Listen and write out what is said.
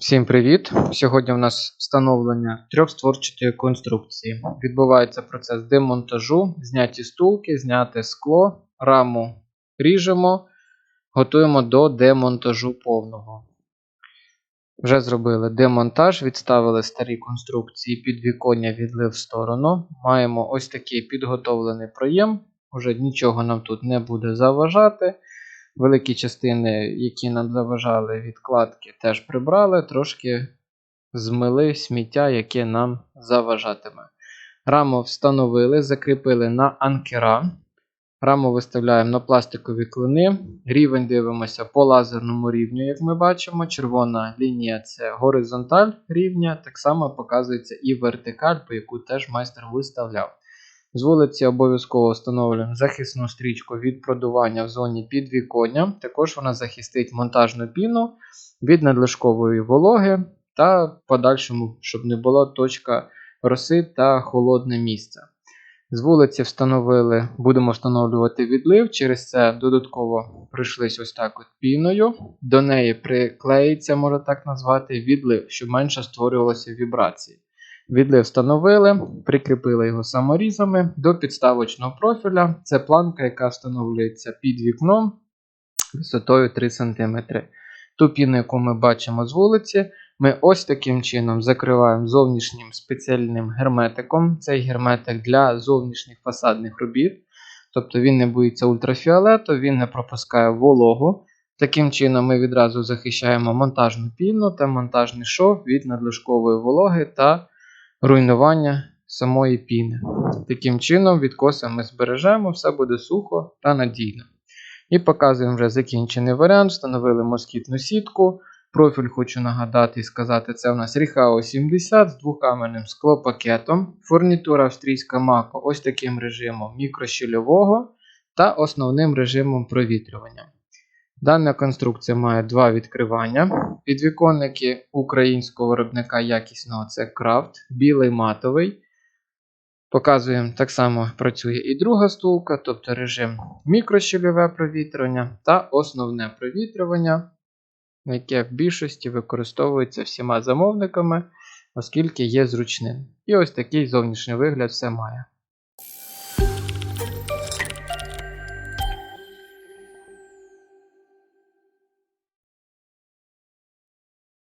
Всім привіт! Сьогодні у нас встановлення трьохстворчатої конструкції. Відбувається процес демонтажу, зняті стулки, зняте скло, раму ріжемо, готуємо до демонтажу повного. Вже зробили демонтаж, відставили старі конструкції під віконня відлив в сторону. Маємо ось такий підготовлений проєм. Уже нічого нам тут не буде заважати. Великі частини, які нам заважали відкладки, теж прибрали, трошки змили сміття, яке нам заважатиме. Раму встановили, закріпили на анкера. Раму виставляємо на пластикові клини. Рівень дивимося по лазерному рівню, як ми бачимо. Червона лінія це горизонталь рівня, так само показується і вертикаль, по яку теж майстер виставляв. З вулиці обов'язково встановлюємо захисну стрічку від продування в зоні підвіконня. Також вона захистить монтажну піну від надлишкової вологи та в подальшому, щоб не була точка роси та холодне місце. З вулиці встановили, будемо встановлювати відлив, через це додатково прийшлись ось так от піною. До неї приклеїться, можна так назвати, відлив, щоб менше створювалося вібрації. Відлив встановили, прикріпили його саморізами до підставочного профіля. Це планка, яка встановлюється під вікном висотою 3 см. Ту піну, яку ми бачимо з вулиці, ми ось таким чином закриваємо зовнішнім спеціальним герметиком. Цей герметик для зовнішніх фасадних робіт. Тобто він не боїться ультрафіолету, він не пропускає вологу. Таким чином, ми відразу захищаємо монтажну піну та монтажний шов від надлишкової вологи та руйнування самої піни. Таким чином, відкоси ми збережемо, все буде сухо та надійно. І показуємо вже закінчений варіант. Встановили москітну сітку. Профіль хочу нагадати і сказати, це у нас Ріхао 70 з двокамерним склопакетом. Фурнітура австрійська Мако ось таким режимом мікрощільового та основним режимом провітрювання. Дана конструкція має два відкривання. Підвіконники українського виробника якісного це крафт, білий матовий. Показуємо, так само працює і друга стулка, тобто режим мікрощільове провітрювання та основне провітрювання, яке в більшості використовується всіма замовниками, оскільки є зручним. І ось такий зовнішній вигляд все має.